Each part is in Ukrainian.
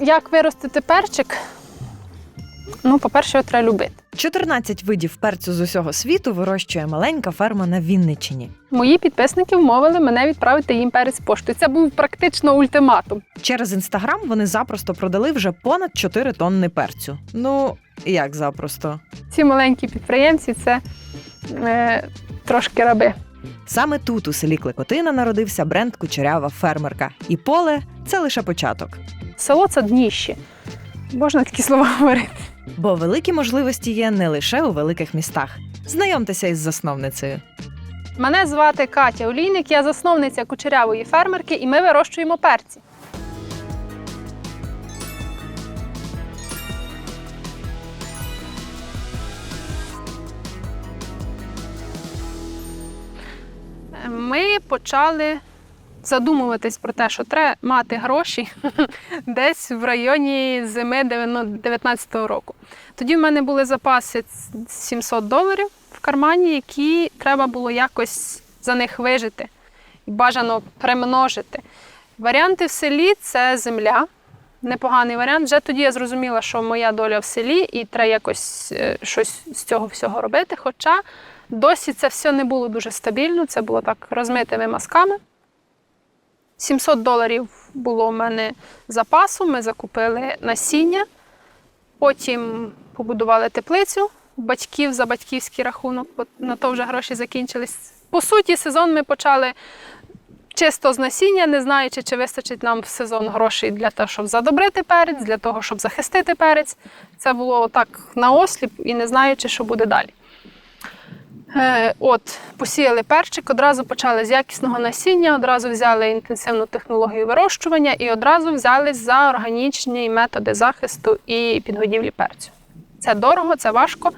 Як виростити перчик? Ну, по-перше, його треба любити. 14 видів перцю з усього світу вирощує маленька ферма на Вінниччині. Мої підписники вмовили мене відправити їм перець поштою. Це був практично ультиматум. Через інстаграм вони запросто продали вже понад 4 тонни перцю. Ну, як запросто. Ці маленькі підприємці це е, трошки раби. Саме тут, у селі Клекотина, народився бренд Кучерява фермерка. І поле це лише початок. Село це дніще. Можна такі слова говорити. Бо великі можливості є не лише у великих містах. Знайомтеся із засновницею. Мене звати Катя Олійник, я засновниця кучерявої фермерки, і ми вирощуємо перці. Ми почали задумуватись про те, що треба мати гроші десь в районі зими 19-го року. Тоді в мене були запаси 700 доларів в кармані, які треба було якось за них вижити і бажано примножити. Варіанти в селі це земля. Непоганий варіант. Вже тоді я зрозуміла, що моя доля в селі, і треба якось е, щось з цього всього робити. Хоча досі це все не було дуже стабільно, це було так розмитими мазками. 700 доларів було у мене запасу, ми закупили насіння, потім побудували теплицю батьків за батьківський рахунок, бо на то вже гроші закінчились. По суті, сезон ми почали чисто з насіння, не знаючи, чи вистачить нам в сезон грошей для того, щоб задобрити перець, для того, щоб захистити перець. Це було так наосліп і не знаючи, що буде далі. Е, От, посіяли перчик, одразу почали з якісного насіння, одразу взяли інтенсивну технологію вирощування і одразу взялись за органічні методи захисту і підгодівлі перцю. Це дорого, це важко.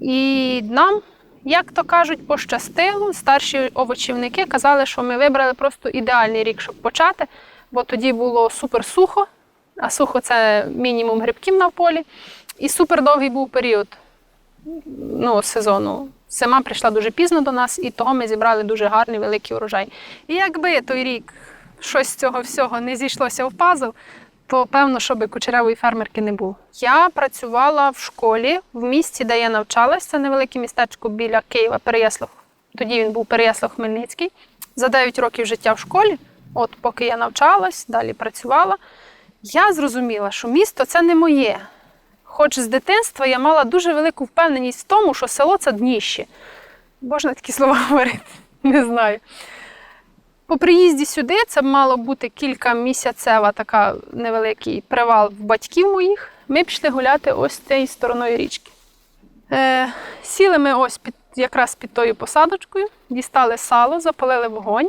І нам, як то кажуть, пощастило. Старші овочівники казали, що ми вибрали просто ідеальний рік, щоб почати, бо тоді було супер сухо, а сухо це мінімум грибків на полі. І супер довгий був період ну, сезону. Зима прийшла дуже пізно до нас, і того ми зібрали дуже гарний великий урожай. І якби той рік щось з цього всього не зійшлося в пазл, то певно, щоб кучерявої фермерки не було. Я працювала в школі в місті, де я навчалась. Це невелике містечко біля Києва, Переяслав. Тоді він був Переяслав Хмельницький. За 9 років життя в школі, от поки я навчалась, далі працювала, я зрозуміла, що місто це не моє. Хоч з дитинства я мала дуже велику впевненість в тому, що село це дніще. Можна такі слова говорити? Не знаю. По приїзді сюди це мало бути кілька місяцева така невеликий привал в батьків моїх. Ми пішли гуляти ось цією стороною річки. Е, сіли ми ось під, якраз під тою посадочкою, дістали сало, запалили вогонь.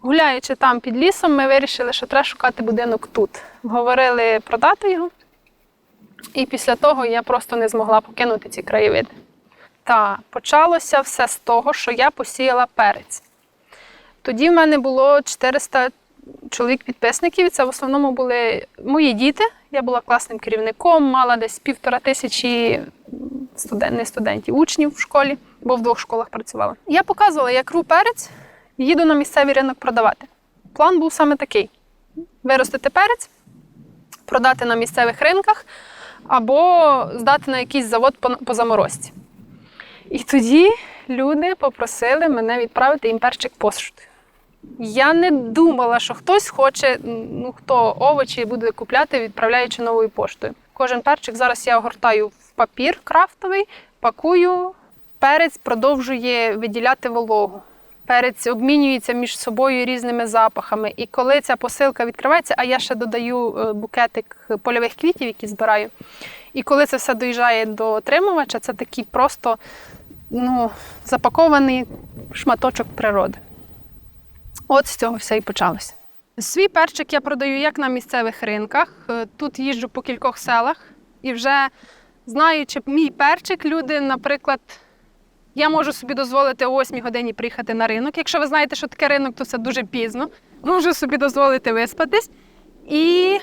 Гуляючи там під лісом, ми вирішили, що треба шукати будинок тут. Говорили продати його. І після того я просто не змогла покинути ці краєвиди. Та почалося все з того, що я посіяла перець. Тоді в мене було 400 чоловік підписників. і Це в основному були мої діти. Я була класним керівником, мала десь півтора тисячі студент, не студентів, учнів в школі, бо в двох школах працювала. Я показувала, як ру перець, їду на місцевий ринок продавати. План був саме такий: виростити перець, продати на місцевих ринках або здати на якийсь завод по, заморозці. І тоді люди попросили мене відправити їм перчик поштою. Я не думала, що хтось хоче, ну хто овочі буде купляти, відправляючи новою поштою. Кожен перчик зараз я огортаю в папір крафтовий, пакую. Перець продовжує виділяти вологу. Перець обмінюється між собою різними запахами. І коли ця посилка відкривається, а я ще додаю е, букетик польових квітів, які збираю. І коли це все доїжджає до отримувача, це такий просто ну, запакований шматочок природи. От з цього все і почалося. Свій перчик я продаю як на місцевих ринках. Е, Тут їжджу по кількох селах. І вже знаючи мій перчик, люди, наприклад, я можу собі дозволити о 8 годині приїхати на ринок. Якщо ви знаєте, що таке ринок, то це дуже пізно. Можу собі дозволити виспатись. І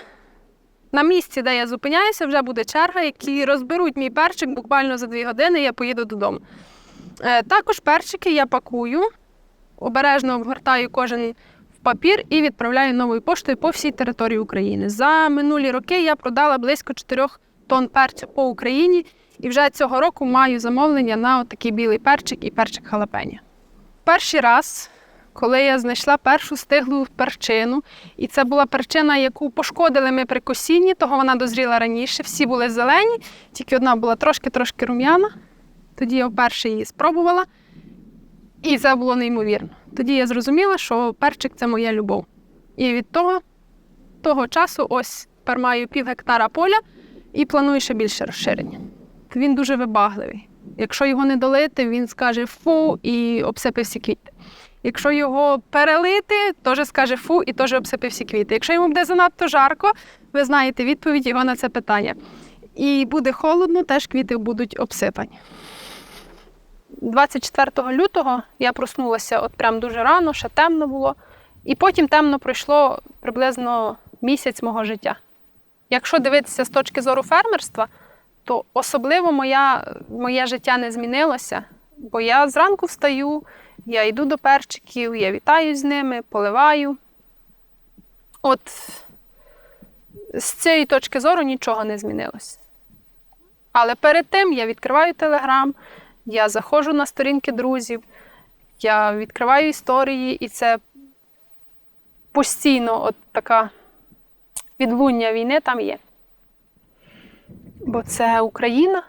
на місці, де я зупиняюся, вже буде черга, які розберуть мій перчик буквально за 2 години, я поїду додому. Е, Також перчики я пакую, обережно обгортаю кожен в папір і відправляю новою поштою по всій території України. За минулі роки я продала близько 4 тонн перцю по Україні, і вже цього року маю замовлення на такий білий перчик і перчик халапеньо. Перший раз, коли я знайшла першу стиглу перчину, і це була перчина, яку пошкодили ми при косінні, того вона дозріла раніше. Всі були зелені, тільки одна була трошки-трошки рум'яна. Тоді я вперше її спробувала. І це було неймовірно. Тоді я зрозуміла, що перчик це моя любов. І від того, того часу ось тепер маю пів гектара поля і планую ще більше розширення. Він дуже вибагливий. Якщо його не долити, він скаже фу і обсипе всі квіти. Якщо його перелити, теж скаже фу і теж обсипе всі квіти. Якщо йому буде занадто жарко, ви знаєте відповідь його на це питання. І буде холодно, теж квіти будуть обсипані. 24 лютого я проснулася от прям дуже рано, ще темно було. І потім темно пройшло приблизно місяць мого життя. Якщо дивитися з точки зору фермерства, то особливо моя, моє життя не змінилося, бо я зранку встаю, я йду до перчиків, я вітаюсь з ними, поливаю. От з цієї точки зору нічого не змінилося. Але перед тим я відкриваю телеграм, я заходжу на сторінки друзів, я відкриваю історії, і це постійно от така відлуння війни там є. Бо це Україна.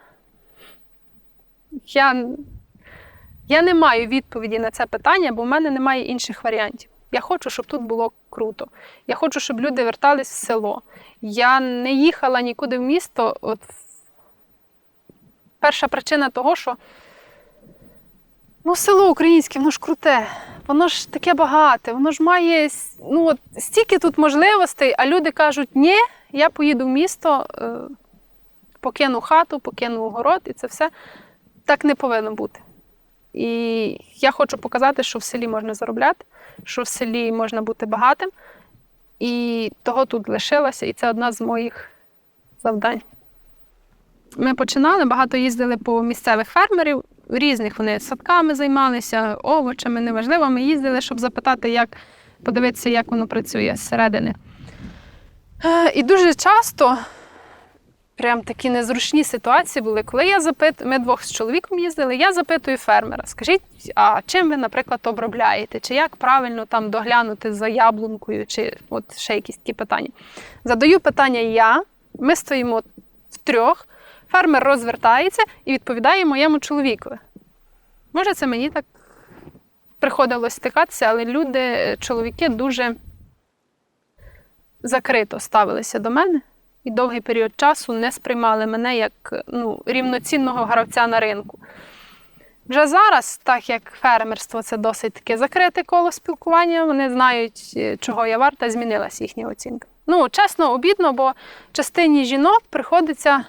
Я, я не маю відповіді на це питання, бо в мене немає інших варіантів. Я хочу, щоб тут було круто. Я хочу, щоб люди вертались в село. Я не їхала нікуди в місто. От перша причина того, що ну, село українське, воно ж круте, воно ж таке багате, воно ж має ну, от, стільки тут можливостей, а люди кажуть, ні, я поїду в місто, покину хату, покину город, і це все так не повинно бути. І я хочу показати, що в селі можна заробляти, що в селі можна бути багатим. І того тут лишилося, і це одна з моїх завдань. Ми починали, багато їздили по місцевих фермерів, різних вони садками займалися, овочами, неважливо. Ми їздили, щоб запитати, як подивитися, як воно працює зсередини. Е, І дуже часто прям такі незручні ситуації були, коли я запитую, ми двох з чоловіком їздили, я запитую фермера, скажіть, а чим ви, наприклад, обробляєте? Чи як правильно там доглянути за яблункою, чи от ще якісь такі питання. Задаю питання я, ми стоїмо втрьох, фермер розвертається і відповідає моєму чоловікові. Може, це мені так приходилось стикатися, але люди, чоловіки, дуже закрито ставилися до мене і довгий період часу не сприймали мене як ну, рівноцінного гравця на ринку. Вже зараз, так як фермерство це досить таке закрите коло спілкування, вони знають, е, чого я варта, змінилася їхня оцінка. Ну, чесно, обідно, бо частині жінок приходиться,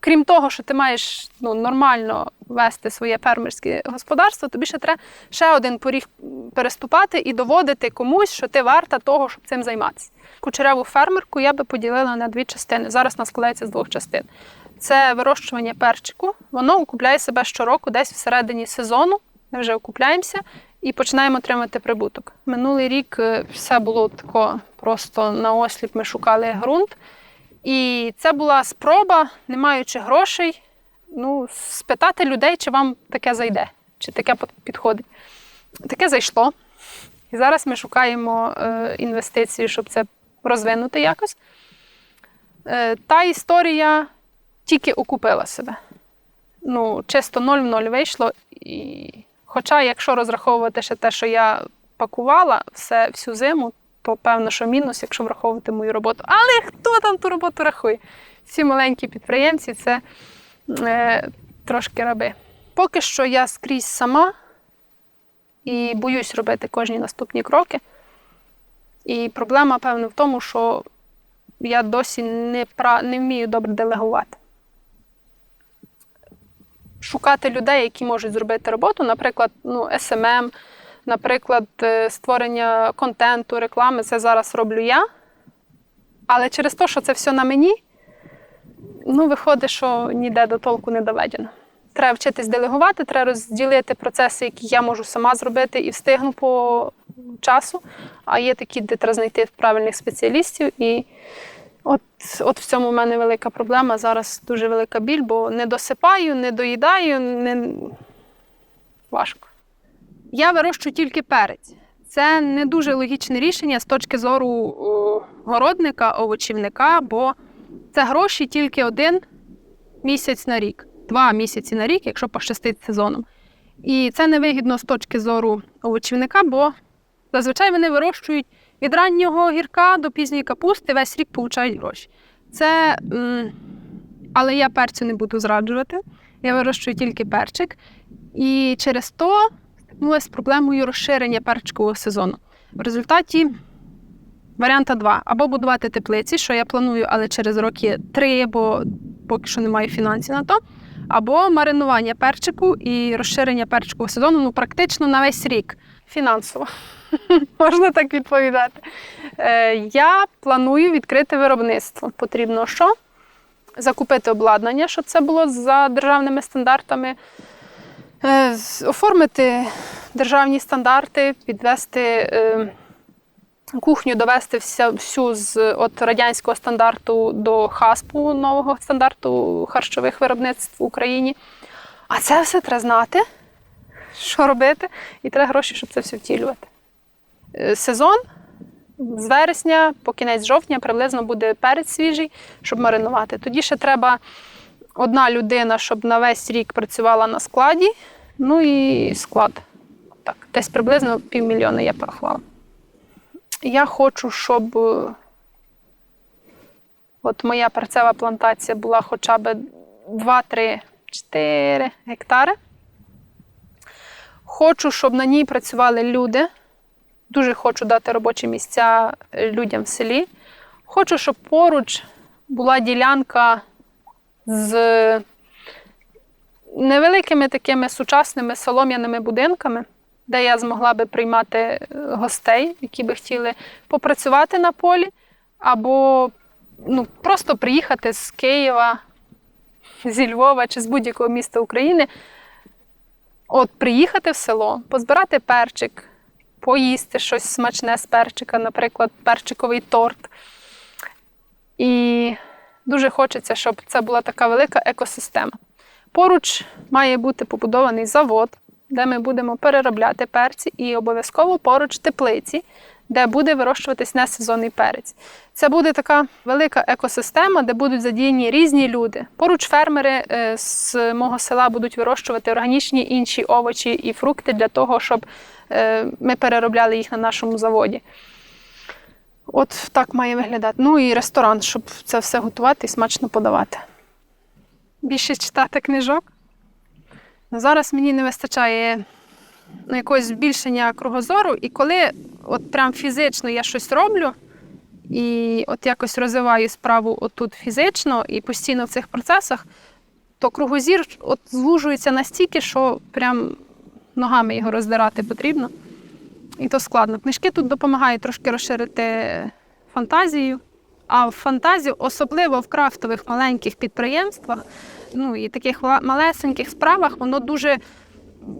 крім того, що ти маєш ну, нормально вести своє фермерське господарство, тобі ще треба ще один поріг переступати і доводити комусь, що ти варта того, щоб цим займатися. Кучереву фермерку я би поділила на дві частини. Зараз вона складається з двох частин. Це вирощування перчику. Воно окупляє себе щороку, десь всередині сезону. Ми вже окупляємося і починаємо отримати прибуток. Минулий рік е, все було тако просто на осліп. Ми шукали ґрунт. І це була спроба, не маючи грошей, ну, спитати людей, чи вам таке зайде, чи таке підходить. Таке зайшло. І зараз ми шукаємо е, інвестиції, щоб це розвинути якось. Е, та історія тільки окупила себе. Ну, чисто 0 в 0 вийшло. І... Хоча, якщо розраховувати ще те, що я пакувала все всю зиму, певно, що мінус, якщо враховувати мою роботу. Але хто там ту роботу рахує? Всі маленькі підприємці це е, трошки раби. Поки що я скрізь сама і боюсь робити кожні наступні кроки. І проблема, певно, в тому, що я досі не, пра... не вмію добре делегувати. Шукати людей, які можуть зробити роботу, наприклад, ну, SMM, наприклад, е, створення контенту, реклами, це зараз роблю я. Але через те, що це все на мені, ну, виходить, що ніде до толку не доведено. Треба вчитись делегувати, треба розділити процеси, які я можу сама зробити, і встигну по часу, а є такі, де треба знайти правильних спеціалістів. І от, от в цьому в мене велика проблема. Зараз дуже велика біль, бо не досипаю, не доїдаю, не... важко. Я вирощую тільки перець. Це не дуже логічне рішення з точки зору городника, овочівника, бо це гроші тільки один місяць на рік, два місяці на рік, якщо пощастить сезоном. І це невигідно з точки зору овочівника, бо зазвичай вони вирощують від раннього гірка до пізньої капусти, весь рік получають гроші. Це, але я перцю не буду зраджувати. Я вирощую тільки перчик. І через то стикнулася з проблемою розширення перчикового сезону. В результаті варіанта два: або будувати теплиці, що я планую, але через роки три, бо поки що немає фінансів на то. Або маринування перчику і розширення перчикового сезону ну, практично на весь рік фінансово. Можна так відповідати. Е, я планую відкрити виробництво. Потрібно що? Закупити обладнання, щоб це було за державними стандартами, оформити державні стандарти, підвести е, кухню, довести всю з от, радянського стандарту до ХАСПу, нового стандарту харчових виробництв в Україні. А це все треба знати, що робити, і треба гроші, щоб це все втілювати. Е, Сезон з вересня по кінець жовтня приблизно буде перець свіжий, щоб маринувати. Тоді ще треба одна людина, щоб на весь рік працювала на складі. Ну і склад. Так, десь приблизно півмільйона я порахувала. Я хочу, щоб е, от моя перцева плантація була хоча б 2, 3, 4 гектари. Хочу, щоб на ній працювали люди. Дуже хочу дати робочі місця людям в селі. Хочу, щоб поруч була ділянка з невеликими такими сучасними солом'яними будинками, де я змогла би приймати е, гостей, які би хотіли попрацювати на полі, або ну, просто приїхати з Києва, зі Львова чи з будь-якого міста України. От приїхати в село, позбирати перчик, поїсти щось смачне з перчика, наприклад, перчиковий торт. І дуже хочеться, щоб це була така велика екосистема. Поруч має бути побудований завод, де ми будемо переробляти перці, і обов'язково поруч теплиці, де буде вирощуватись несезонний перець. Це буде така велика екосистема, де будуть задіяні різні люди. Поруч фермери е, з мого села будуть вирощувати органічні інші овочі і фрукти для того, щоб е, ми переробляли їх на нашому заводі. От так має виглядати. Ну і ресторан, щоб це все готувати і смачно подавати. Більше читати книжок. Зараз мені не вистачає ну, якогось збільшення кругозору, і коли от прям фізично я щось роблю, і от якось розвиваю справу отут фізично і постійно в цих процесах, то кругозір от звужується настільки, що прям ногами його роздирати потрібно. І то складно. Книжки тут допомагають трошки розширити фантазію. А фантазію, особливо в крафтових маленьких підприємствах, ну і таких малесеньких справах, воно дуже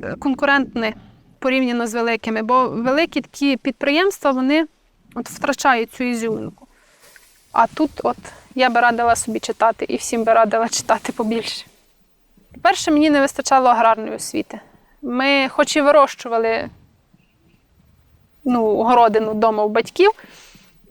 е, конкурентне порівняно з великими. Бо великі такі підприємства вони от втрачають цю ізюминку. А тут, от я би радила собі читати і всім би радила читати побільше. По-перше, мені не вистачало аграрної освіти. Ми, хоч і вирощували ну, городину вдома у батьків,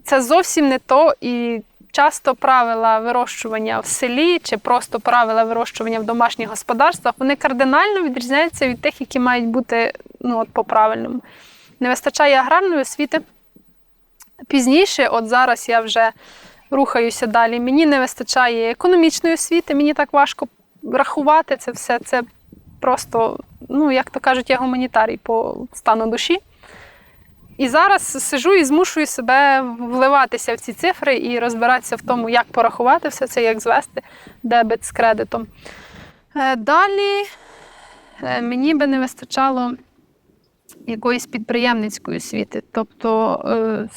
це зовсім не то. І часто правила вирощування в селі чи просто правила вирощування в домашніх господарствах вони кардинально відрізняються від тих, які мають бути ну, от, по-правильному. Не вистачає аграрної освіти. Пізніше, от зараз я вже рухаюся далі. Мені не вистачає економічної освіти, мені так важко рахувати це все. Це просто, ну, як то кажуть, я гуманітарій по стану душі. І зараз сижу і змушую себе вливатися в ці цифри і розбиратися в тому, як порахувати все це, як звести дебет з кредитом. Е, Далі е, мені би не вистачало якоїсь підприємницької освіти, тобто е,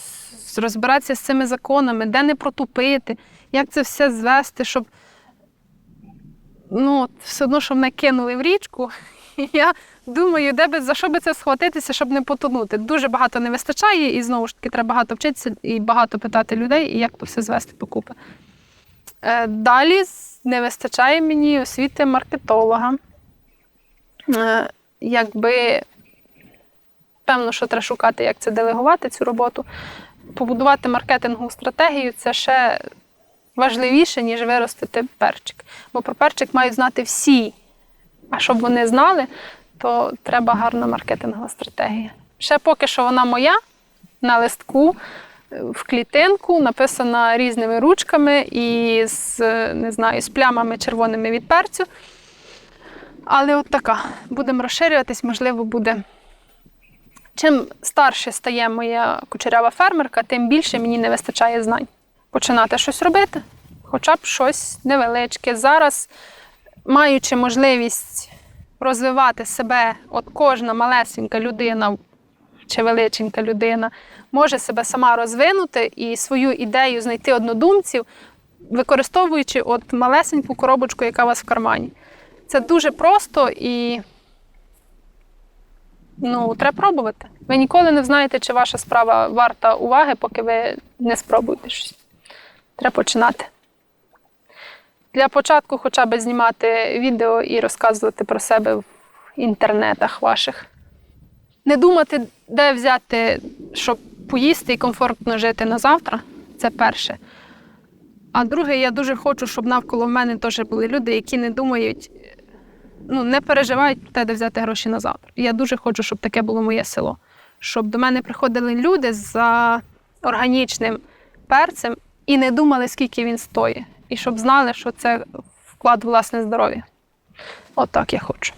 розбиратися з цими законами, де не протупити, як це все звести, щоб ну, все одно, що мене кинули в річку, я думаю, де би за що би це схватитися, щоб не потонути. Дуже багато не вистачає, і знову ж таки треба багато вчитися і багато питати людей, і як то все звести покупи. Е, Далі не вистачає мені освіти маркетолога. Е, Якби певно, що треба шукати, як це делегувати цю роботу. Побудувати маркетингову стратегію це ще важливіше, ніж виростити перчик. Бо про перчик мають знати всі. А щоб вони знали, то треба гарна маркетингова стратегія. Ще поки що вона моя на листку, е, в клітинку, написана різними ручками і з, не знаю, з плямами червоними від перцю. Але от така. Будемо розширюватись, можливо, буде. Чим старше стає моя кучерява фермерка, тим більше мені не вистачає знань. Починати щось робити, хоча б щось невеличке. Зараз, маючи можливість розвивати себе, от кожна малесенька людина чи величенька людина може себе сама розвинути і свою ідею знайти однодумців, використовуючи от малесеньку коробочку, яка у вас в кармані. Це дуже просто і ну, треба пробувати. Ви ніколи не знаєте, чи ваша справа варта уваги, поки ви не спробуєте щось. Треба починати. Для початку хоча б знімати відео і розказувати про себе в інтернетах ваших. Не думати, де взяти, щоб поїсти і комфортно жити на завтра. Це перше. А друге, я дуже хочу, щоб навколо мене теж були люди, які не думають, ну, не переживають те, де взяти гроші на завтра. Я дуже хочу, щоб таке було моє село. Щоб до мене приходили люди за органічним перцем і не думали, скільки він стоїть. І щоб знали, що це вклад власне здоров'я. Отак я хочу.